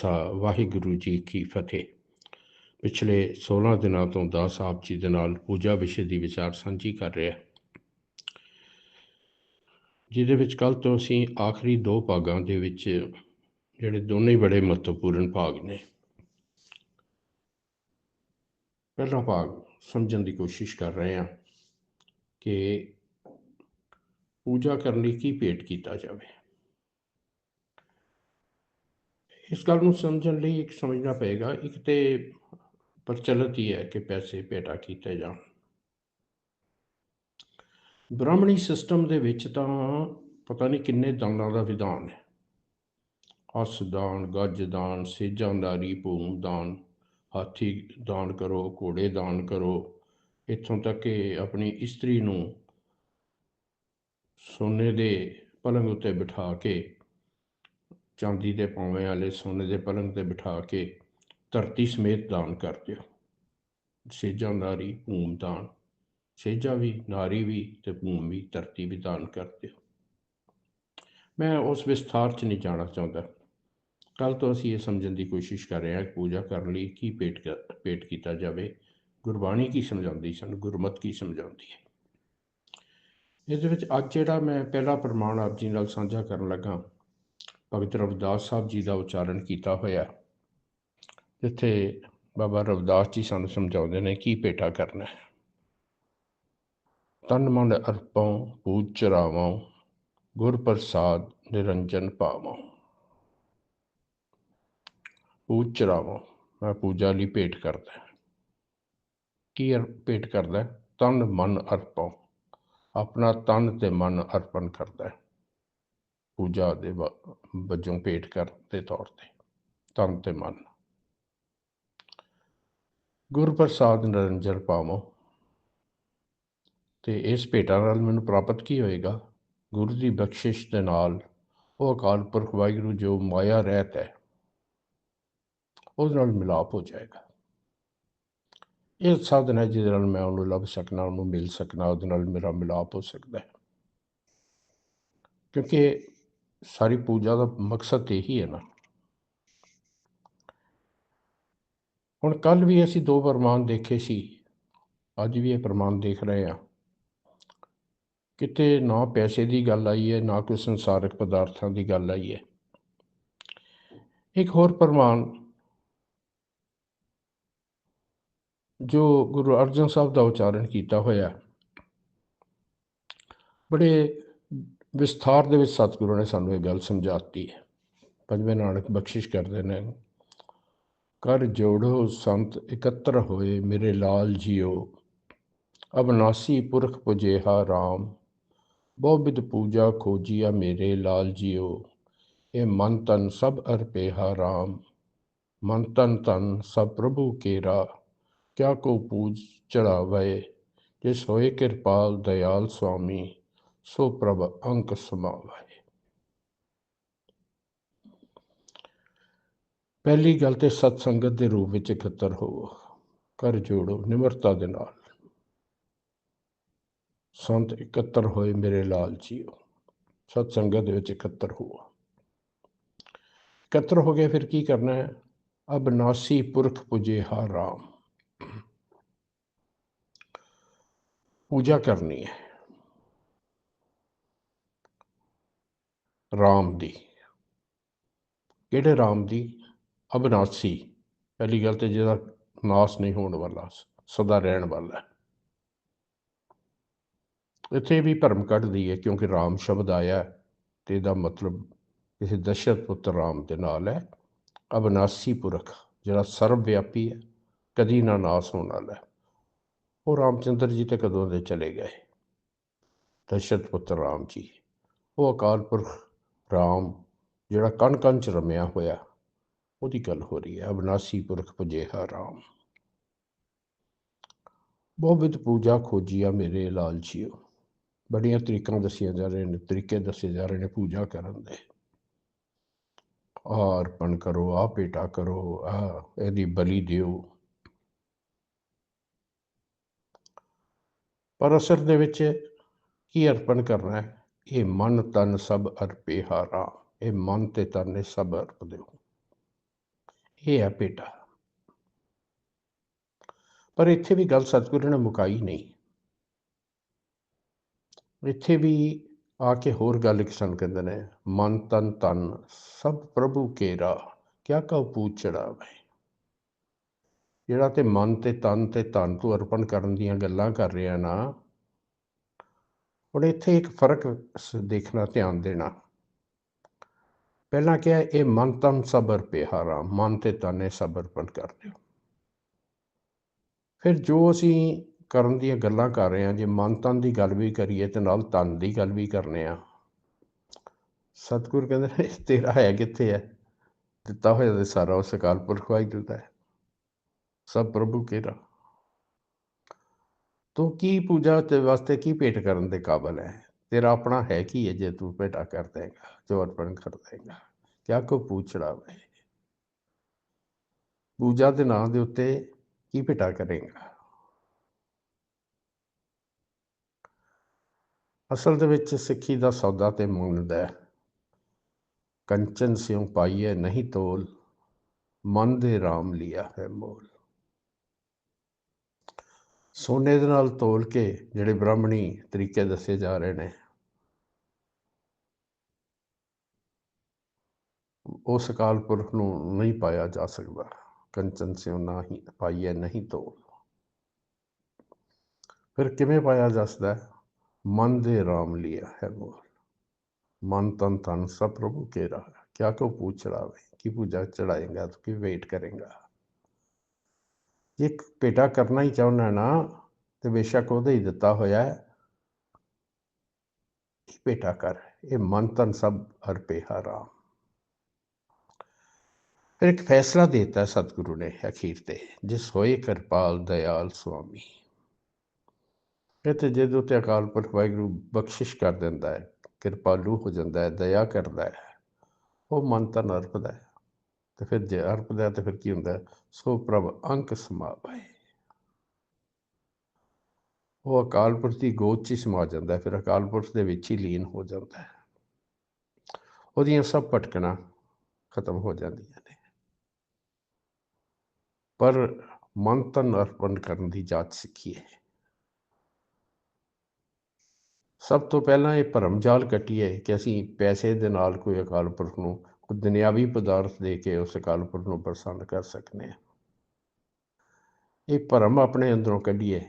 ਖਾਲਸਾ ਵਾਹਿਗੁਰੂ ਜੀ ਕੀ ਫਤਿਹ। ਪਿਛਲੇ 16 ਦਿਨਾਂ ਤੋਂ ਦਾਸ ਆਪ ਜੀ ਦੇ ਨਾਲ ਪੂਜਾ ਵਿਸ਼ੇ ਦੀ ਵਿਚਾਰ ਸਾਂਝੀ ਕਰ ਰਿਹਾ ਜਿਹਦੇ ਵਿੱਚ ਕੱਲ ਤੋਂ ਅਸੀਂ ਆਖਰੀ ਦੋ ਭਾਗਾਂ ਦੇ ਵਿੱਚ ਜਿਹੜੇ ਦੋਨੇ ਬੜੇ ਮਹੱਤਵਪੂਰਨ ਭਾਗ ਨੇ। ਪਹਿਲਾ ਭਾਗ ਸਮਝਣ ਦੀ ਕੋਸ਼ਿਸ਼ ਕਰ ਰਹੇ ਹਾਂ ਕਿ ਪੂਜਾ ਕਰਨ ਲਈ ਕੀ ਭੇਟ ਕੀਤਾ ਜਾਵੇ। ਇਸ ਗੱਲ ਨੂੰ ਸਮਝਣ ਲਈ ਇੱਕ ਸਮਝਣਾ ਪਏਗਾ, ਇੱਕ ਤੇ ਪ੍ਰਚਲਿਤ ਹੀ ਹੈ ਕਿ ਪੈਸੇ ਭੇਟਾ ਕੀਤੇ ਜਾਣ। ਬ੍ਰਾਹਮਣੀ ਸਿਸਟਮ ਦੇ ਵਿੱਚ ਤਾਂ ਪਤਾ ਨਹੀਂ ਕਿੰਨੇ ਦਾਨਾਂ ਦਾ ਵਿਧਾਨ ਹੈ। ਅਸ ਦਾਨ, ਗੱਜ ਦਾਨ, ਸੇਜਾਂ ਭੂਮ ਦਾਨ, ਹਾਥੀ ਦਾਨ ਕਰੋ, ਘੋੜੇ ਦਾਨ ਕਰੋ, ਇੱਥੋਂ ਤੱਕ ਕਿ ਆਪਣੀ ਇਸਤਰੀ ਨੂੰ ਸੋਨੇ ਦੇ ਪਲੰਗ ਉੱਤੇ ਬਿਠਾ ਕੇ ਚਾਂਦੀ ਦੇ ਪਾਵੇਂ ਵਾਲੇ ਸੋਨੇ ਦੇ ਪਲੰਗ ਤੇ ਬਿਠਾ ਕੇ ਧਰਤੀ ਸਮੇਤ ਦਾਨ ਕਰ ਦਿਓ। ਸੇਜਾਂ ਨਾਰੀ ਭੂਮ ਦਾਨ। ਸੇਜਾ ਵੀ ਨਾਰੀ ਵੀ ਤੇ ਭੂਮ ਵੀ ਧਰਤੀ ਵੀ ਦਾਨ ਕਰ ਦਿਓ। ਮੈਂ ਉਸ ਵਿਸਥਾਰ 'ਚ ਨਹੀਂ ਜਾਣਾ ਚਾਹੁੰਦਾ। ਕੱਲ ਤੋਂ ਅਸੀਂ ਇਹ ਸਮਝਣ ਦੀ ਕੋਸ਼ਿਸ਼ ਕਰ ਰਹੇ ਹਾਂ ਕਿ ਪੂਜਾ ਕਰਨ ਲਈ ਕੀ ਭੇਟ ਪੇਟ ਕੀਤਾ ਜਾਵੇ। ਗੁਰਬਾਣੀ ਕੀ ਸਮਝਾਉਂਦੀ ਸਨ? ਗੁਰਮਤ ਕੀ ਸਮਝਾਉਂਦੀ ਹੈ? ਇਸ ਦੇ ਵਿੱਚ ਅੱਜ ਜਿਹੜਾ ਮੈਂ ਪਹਿਲਾ ਪ੍ਰਮਾਣ ਆਪ ਜੀ ਨਾਲ ਸਾਂਝਾ ਕਰਨ ਲੱਗਾ ਭਗਤ ਰਵਿਦਾਸ ਸਾਹਿਬ ਜੀ ਦਾ ਉਚਾਰਨ ਕੀਤਾ ਹੋਇਆ ਜਿੱਥੇ ਬਾਬਾ ਰਵਿਦਾਸ ਜੀ ਸਾਨੂੰ ਸਮਝਾਉਂਦੇ ਨੇ ਕੀ ਭੇਟਾ ਕਰਨਾ ਹੈ। ਤਨ ਮਨ ਅਰਪਉ, ਪੂਜ ਚਰਾਵਾਂ ਗੁਰ ਪ੍ਰਸਾਦ ਨਿਰੰਜਨ ਪਾਵਾਂ ਪੂਜ ਚਰਾਵਾਂ ਮੈਂ ਪੂਜਾ ਲਈ ਭੇਟ ਕਰਦਾ ਕੀ ਭੇਟ ਕਰਦਾ ਤਨ ਮਨ ਅਰਪਉ, ਆਪਣਾ ਤਨ ਤੇ ਮਨ ਅਰਪਣ ਕਰਦਾ ਪੂਜਾ ਦੇ ਵਜੋਂ ਭੇਟ ਕਰਨ ਦੇ ਤੌਰ ਤੇ ਤਨ ਤੇ ਮਨ। ਗੁਰ ਪ੍ਰਸਾਦ ਨਿਰੰਜਨ ਪਾਵੋ। ਤੇ ਇਸ ਭੇਟਾ ਨਾਲ ਮੈਨੂੰ ਪ੍ਰਾਪਤ ਕੀ ਹੋਏਗਾ? ਗੁਰੂ ਦੀ ਬਖਸ਼ਿਸ਼ ਦੇ ਨਾਲ ਉਹ ਅਕਾਲ ਪੁਰਖ ਵਾਹਿਗੁਰੂ ਜੋ ਮਾਇਆ ਰਹਿਤ ਹੈ ਉਸ ਨਾਲ ਮਿਲਾਪ ਹੋ ਜਾਏਗਾ। ਇਹ ਸਾਧਨ ਹੈ ਜਿਹਦੇ ਨਾਲ ਮੈਂ ਉਹਨੂੰ ਲੱਭ ਸਕਣਾ ਉਹਨੂੰ ਮਿਲ ਸਕਣਾ ਉਹਦੇ ਨਾਲ ਮੇਰਾ ਮਿਲਾਪ ਹੋ ਸਕਦਾ ਹੈ। ਕਿਉਂਕਿ ਸਾਰੀ ਪੂਜਾ ਦਾ ਮਕਸਦ ਇਹੀ ਹੈ ਨਾ। ਹੁਣ ਕੱਲ ਵੀ ਅਸੀਂ ਦੋ ਪ੍ਰਮਾਣ ਦੇਖੇ ਸੀ, ਅੱਜ ਵੀ ਇਹ ਪ੍ਰਮਾਣ ਦੇਖ ਰਹੇ ਹਾਂ। ਕਿਤੇ ਨਾ ਪੈਸੇ ਦੀ ਗੱਲ ਆਈ ਹੈ, ਨਾ ਕੋਈ ਸੰਸਾਰਿਕ ਪਦਾਰਥਾਂ ਦੀ ਗੱਲ ਆਈ ਹੈ। ਇੱਕ ਹੋਰ ਪ੍ਰਮਾਣ ਜੋ ਗੁਰੂ ਅਰਜਨ ਸਾਹਿਬ ਦਾ ਉਚਾਰਨ ਕੀਤਾ ਹੋਇਆ, ਬੜੇ ਵਿਸਥਾਰ ਦੇ ਵਿੱਚ ਸਤਿਗੁਰੂ ਨੇ ਸਾਨੂੰ ਇਹ ਗੱਲ ਸਮਝਾਤੀ ਹੈ। ਪੰਜਵੇਂ ਨਾਨਕ ਬਖਸ਼ਿਸ਼ ਕਰਦੇ ਨੇ, ਕਰ ਜੋੜੋ ਸੰਤ ਇਕੱਤਰ ਹੋਏ ਮੇਰੇ ਲਾਲ ਜੀਓ, ਅਬਨਾਸੀ ਪੁਰਖ ਪੁਜੇਹਾ RAM ਬਹੁ ਪੂਜਾ ਖੋਜੀਆ ਮੇਰੇ ਲਾਲ ਜੀਓ, ਇਹ ਮਨ ਤਨ ਸਭ ਅਰਪੇਹਾ RAM ਮਨ ਤਨ ਤਨ ਸਭ ਪ੍ਰਭੂ ਕੇਰਾ, ਕਿਆ ਕੋ ਪੂਜ ਚੜਾਵੇ, ਜਿਸ ਹੋਏ ਕਿਰਪਾਲ ਦਇਆਲ ਸੁਆਮੀ ਸੋ ਪ੍ਰਭ ਅੰਕ ਸਮਾਵੇ ਪਹਿਲੀ ਗੱਲ ਤੇ ਸਤ ਸੰਗਤ ਦੇ ਰੂਪ ਵਿੱਚ ਇਕੱਤਰ ਹੋਵੋ। ਕਰ ਜੋੜੋ, ਨਿਮਰਤਾ ਦੇ ਨਾਲ। ਸੰਤ ਇਕੱਤਰ ਹੋਏ ਮੇਰੇ ਲਾਲ ਜੀਓ। ਸਤ ਸੰਗਤ ਦੇ ਵਿੱਚ ਇਕੱਤਰ ਹੋਵੋ। ਇਕੱਤਰ ਹੋ ਗਏ ਫਿਰ ਕੀ ਕਰਨਾ ਹੈ? ਅਬਨਾਸੀ ਪੁਰਖ ਪੁਜੇ ਹਾ ਰਾਮ। ਪੂਜਾ ਕਰਨੀ ਹੈ। ਰਾਮ ਦੀ। ਕਿਹੜੇ ਰਾਮ ਦੀ? ਅਬਨਾਸੀ। ਪਹਿਲੀ ਗੱਲ ਤੇ ਜਿਹਦਾ ਨਾਸ ਨਹੀਂ ਹੋਣ ਵਾਲਾ ਸਦਾ ਰਹਿਣ ਵਾਲਾ ਇੱਥੇ ਵੀ ਭਰਮ ਕੱਢਦੀ ਹੈ ਕਿਉਂਕਿ ਰਾਮ ਸ਼ਬਦ ਆਇਆ ਤੇ ਇਹਦਾ ਮਤਲਬ ਕਿਸੇ ਦਸ਼ਰਥ ਪੁੱਤਰ ਰਾਮ ਦੇ ਨਾਲ ਹੈ। ਅਬਨਾਸੀ ਪੁਰਖ, ਜਿਹੜਾ ਸਰਵ ਵਿਆਪੀ ਹੈ, ਕਦੀ ਨਾ ਨਾਸ ਹੋਣ ਵਾਲਾ ਹੈ। ਉਹ ਰਾਮਚੰਦਰ ਜੀ ਤੇ ਕਦੋਂ ਦੇ ਚਲੇ ਗਏ? ਦਸ਼ਰਥ ਪੁੱਤਰ ਰਾਮ ਜੀ। ਉਹ ਅਕਾਲ ਪੁਰਖ ਰਾਮ, ਜਿਹੜਾ ਕਣ ਕਣ ਚ ਰਮਿਆ ਹੋਇਆ, ਉਹਦੀ ਗੱਲ ਹੋ ਰਹੀ ਹੈ। ਅਬਨਾਸੀ ਪੁਰਖ ਭਜੇਹਾ ਰਾਮ। ਬਹੁ ਪੂਜਾ ਖੋਜੀਆ ਮੇਰੇ ਲਾਲ ਜੀਓ ਬੜੀਆਂ ਤਰੀਕਾਂ ਦੱਸੀਆਂ ਜਾ ਰਹੇ ਨੇ, ਤਰੀਕੇ ਦੱਸੇ ਜਾ ਰਹੇ ਨੇ ਪੂਜਾ ਕਰਨ ਦੇ। ਅਰਪਣ ਕਰੋ ਆ ਪੇਟਾ ਕਰੋ ਆ ਇਹਦੀ ਬਲੀ ਦਿਓ। ਪਰ ਅਸਰ ਦੇ ਵਿੱਚ ਕੀ ਅਰਪਣ ਕਰਨਾ ਹੈ? ਇਹ ਮਨ ਤਨ ਸਭ ਅਰਪੇ ਹਾਰਾ, ਇਹ ਮਨ ਤੇ ਤਨ ਨੇ ਸਭ ਅਰਪ ਦਿਓ ਇਹ ਹੈ ਭੇਟਾ ਪਰ ਇੱਥੇ ਵੀ ਗੱਲ ਸਤਿਗੁਰੂ ਨੇ ਮੁਕਾਈ ਨਹੀਂ। ਇੱਥੇ ਵੀ ਆ ਕੇ ਹੋਰ ਗੱਲ ਕਿਸਨ ਕਹਿੰਦੇ ਨੇ, ਮਨ ਤਨ ਤਨ ਸਭ ਪ੍ਰਭੂ ਕੇਰਾ, ਕਿਆ ਕਉ ਪੂਛ ਚੜਾਵੇ। ਜਿਹੜਾ ਤੇ ਮਨ ਤੇ ਤਨ ਤੇ ਤਨ ਤੋਂ ਅਰਪਣ ਕਰਨ ਦੀਆਂ ਗੱਲਾਂ ਕਰ ਰਿਹਾ ਨਾ ਹੁਣ ਇੱਥੇ ਇੱਕ ਫ਼ਰਕ ਦੇਖਣਾ, ਧਿਆਨ ਦੇਣਾ। ਪਹਿਲਾਂ ਕਿਹਾ, ਇਹ ਮਨ ਤਨ ਸਬਰ ਪਿਹਾਰਾ ਮਨ ਤੇ ਤਨ ਇਹ ਸਬਰ ਪਨ ਕਰ ਦਿਓ ਫਿਰ ਜੋ ਅਸੀਂ ਕਰਨ ਦੀਆਂ ਗੱਲਾਂ ਕਰ ਰਹੇ ਹਾਂ, ਜੇ ਮਨ ਤਨ ਦੀ ਗੱਲ ਵੀ ਕਰੀਏ ਤੇ ਨਾਲ ਤਨ ਦੀ ਗੱਲ ਵੀ ਕਰਨੇ ਆ ਸਤਿਗੁਰ ਕਹਿੰਦੇ ਨੇ ਤੇਰਾ ਹੈ ਕਿੱਥੇ ਹੈ? ਦਿੱਤਾ ਹੋਇਆ ਤੇ ਸਾਰਾ ਉਸ ਅਕਾਲ ਪੁਰਖ ਵਾਹਿਗੁਰੂ ਦਾ ਹੈ। ਸਭ ਪ੍ਰਭੂ ਕੇਰਾ ਤੂੰ ਕੀ ਪੂਜਾ ਤੇ ਵਾਸਤੇ ਕੀ ਭੇਟ ਕਰਨ ਦੇ ਕਾਬਲ ਹੈ ਤੇਰਾ ਆਪਣਾ ਹੈ ਕੀ ਹੈ ਜੇ ਤੂੰ ਭੇਟਾ ਕਰ ਦੇਗਾ, ਜੋ ਅਰਪਣ ਕਰ ਦੇਗਾ? ਕਿਆ ਕੋ ਪੁੱਛੜਾ ਵੇ ਪੂਜਾ ਦੇ ਨਾਂ ਦੇ ਉੱਤੇ ਕੀ ਭੇਟਾ ਕਰੇਗਾ? ਅਸਲ ਦੇ ਵਿੱਚ ਸਿੱਖੀ ਦਾ ਸੌਦਾ ਤੇ ਮੰਗਦਾ ਕੰਚਨ ਸਿਉ ਪਾਈਏ ਨਹੀਂ ਤੋਲ, ਮਨ ਦੇ ਰਾਮ ਲਿਆ ਹੈ ਮੋਲ। ਸੋਨੇ ਦੇ ਨਾਲ ਤੋਲ ਕੇ ਜਿਹੜੇ ਬ੍ਰਾਹਮਣੀ ਤਰੀਕੇ ਦੱਸੇ ਜਾ ਰਹੇ ਨੇ, ਉਸ ਅਕਾਲ ਪੁਰਖ ਨੂੰ ਨਹੀਂ ਪਾਇਆ ਜਾ ਸਕਦਾ। ਕੰਚਨ ਸਿਉ ਨਾ ਹੀ ਪਾਈਏ ਨਹੀਂ ਤੋਲ। ਫਿਰ ਕਿਵੇਂ ਪਾਇਆ ਜਾ ਸਕਦਾ ਮਨ ਦੇ ਰਾਮ ਲਿਆ ਹੈ ਬੋਲ ਮਨ ਤਨ ਤਨ ਸਭ ਪ੍ਰਭੂ ਕੇ ਰਹਾ। ਕਿਆ ਕੋ ਪੂਛ ਚੜਾਵੇ? ਕੀ ਪੂਜਾ ਚੜਾਏਗਾ? ਤੋ ਕੀ ਵੇਟ ਕਰੇਗਾ? ਜੇ ਭੇਟਾ ਕਰਨਾ ਹੀ ਚਾਹੁੰਦਾ ਨਾ, ਤੇ ਬੇਸ਼ੱਕ ਉਹਦੇ ਹੀ ਦਿੱਤਾ ਹੋਇਆ ਹੈ। ਭੇਟਾ ਕਰ, ਇਹ ਮਨ ਤਨ ਸਭ ਅਰਪੇ ਹਰਾਮ ਫਿਰ ਇੱਕ ਫੈਸਲਾ ਦਿੱਤਾ ਸਤਿਗੁਰੂ ਨੇ ਅਖੀਰ ਤੇ, ਜਿਸ ਹੋਏ ਕਿਰਪਾਲ ਦਇਆਲ ਸੁਆਮੀ। ਇਹ ਤੇ ਜਦੋਂ ਤੇ ਅਕਾਲ ਪੁਰਖ ਵਾਹਿਗੁਰੂ ਬਖਸ਼ਿਸ਼ ਕਰ ਦਿੰਦਾ ਹੈ, ਕਿਰਪਾਲੂ ਹੋ ਜਾਂਦਾ ਹੈ, ਦਇਆ ਕਰਦਾ ਹੈ, ਉਹ ਮਨ ਤਾਂ ਅਰਪਦਾ ਹੈ। ਤੇ ਫਿਰ ਜੇ ਅਰਪਦਾ ਤੇ ਫਿਰ ਕੀ ਹੁੰਦਾ ਸੋ ਪ੍ਰਭ ਅੰਕ ਸਮਾਵੇ ਉਹ ਅਕਾਲ ਪੁਰਖ ਦੀ ਗੋਦ 'ਚ ਸਮਾ ਜਾਂਦਾ ਫਿਰ ਅਕਾਲ ਪੁਰਖ ਦੇ ਵਿੱਚ ਹੀ ਲੀਨ ਹੋ ਜਾਂਦਾ ਹੈ। ਉਹਦੀਆਂ ਸਭ ਭਟਕਣਾ ਖਤਮ ਹੋ ਜਾਂਦੀਆਂ ਨੇ। ਪਰ ਮਨ ਤਨ ਅਰਪਣ ਕਰਨ ਦੀ ਜਾਚ ਸਿੱਖੀਏ। ਸਭ ਤੋਂ ਪਹਿਲਾਂ ਇਹ ਭਰਮ ਜਾਲ ਕੱਟੀਏ ਕਿ ਅਸੀਂ ਪੈਸੇ ਦੇ ਨਾਲ ਕੋਈ ਅਕਾਲ ਪੁਰਖ ਨੂੰ ਦੁਨਿਆਵੀ ਪਦਾਰਥ ਦੇ ਕੇ ਉਸ ਅਕਾਲ ਪੁਰਖ ਨੂੰ ਪ੍ਰਸੰਨ ਕਰ ਸਕਨੇ ਆ। ਇਹ ਭਰਮ ਆਪਣੇ ਅੰਦਰੋਂ ਕੱਢੀਏ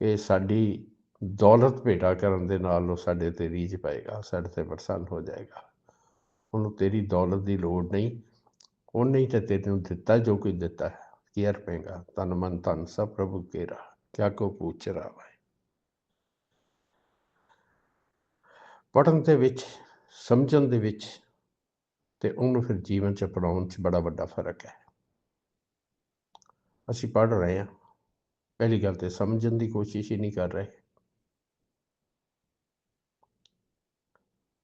ਕਿ ਸਾਡੀ ਦੌਲਤ ਭੇਟਾ ਕਰਨ ਦੇ ਨਾਲ ਉਹ ਸਾਡੇ ਤੇ ਰੀਝ ਪਾਏਗਾ, ਸਾਡੇ ਤੇ ਪ੍ਰਸੰਨ ਹੋ ਜਾਏਗਾ। ਉਹਨੂੰ ਤੇਰੀ ਦੌਲਤ ਦੀ ਲੋੜ ਨਹੀਂ, ਉਹਨੇ ਹੀ ਤੇ ਤੈਨੂੰ ਦਿੱਤਾ ਜੋ ਕੁਝ ਦਿੱਤਾ ਹੈ। ਕੀ ਅਰਪੇਗਾ ਤਨ ਮਨ ਤਨ ਸਭ ਪ੍ਰਭੂ ਕੇਰਾ, ਕਿਆ ਕੋ ਪੁੱਛ ਰਹਾ ਹੈ ਪੜਨ ਦੇ ਵਿੱਚ, ਸਮਝਣ ਦੇ ਵਿੱਚ ਤੇ ਉਹਨੂੰ ਫਿਰ ਜੀਵਨ 'ਚ ਅਪਣਾਉਣ 'ਚ ਬੜਾ ਵੱਡਾ ਫ਼ਰਕ ਹੈ। ਅਸੀਂ ਪੜ ਰਹੇ ਹਾਂ। ਪਹਿਲੀ ਗੱਲ ਤੇ ਸਮਝਣ ਦੀ ਕੋਸ਼ਿਸ਼ ਹੀ ਨਹੀਂ ਕਰ ਰਹੇ।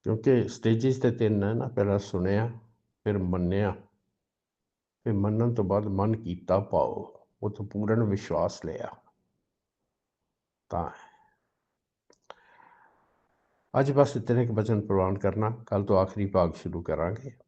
ਕਿਉਂਕਿ ਸਟੇजेस ਤੇ ਤਿੰਨ ਹੈ ਨਾ, ਪਹਿਲਾਂ ਸੁਣਿਆ, ਫਿਰ ਮੰਨਿਆ, ਫਿਰ ਮੰਨਣ ਤੋਂ ਬਾਅਦ ਮਨ ਕੀਤਾ ਪਾਓ ਉਹ ਤੋਂ ਪੂਰਨ ਵਿਸ਼ਵਾਸ ਲਿਆ। ਤਾਂ ਅੱਜ ਬਸ ਇਤਨੇ ਕੁ ਬਚਨ ਪ੍ਰਵਾਨ ਕਰਨਾ ਕੱਲ ਤੋਂ ਆਖਰੀ ਭਾਗ ਸ਼ੁਰੂ ਕਰਾਂਗੇ।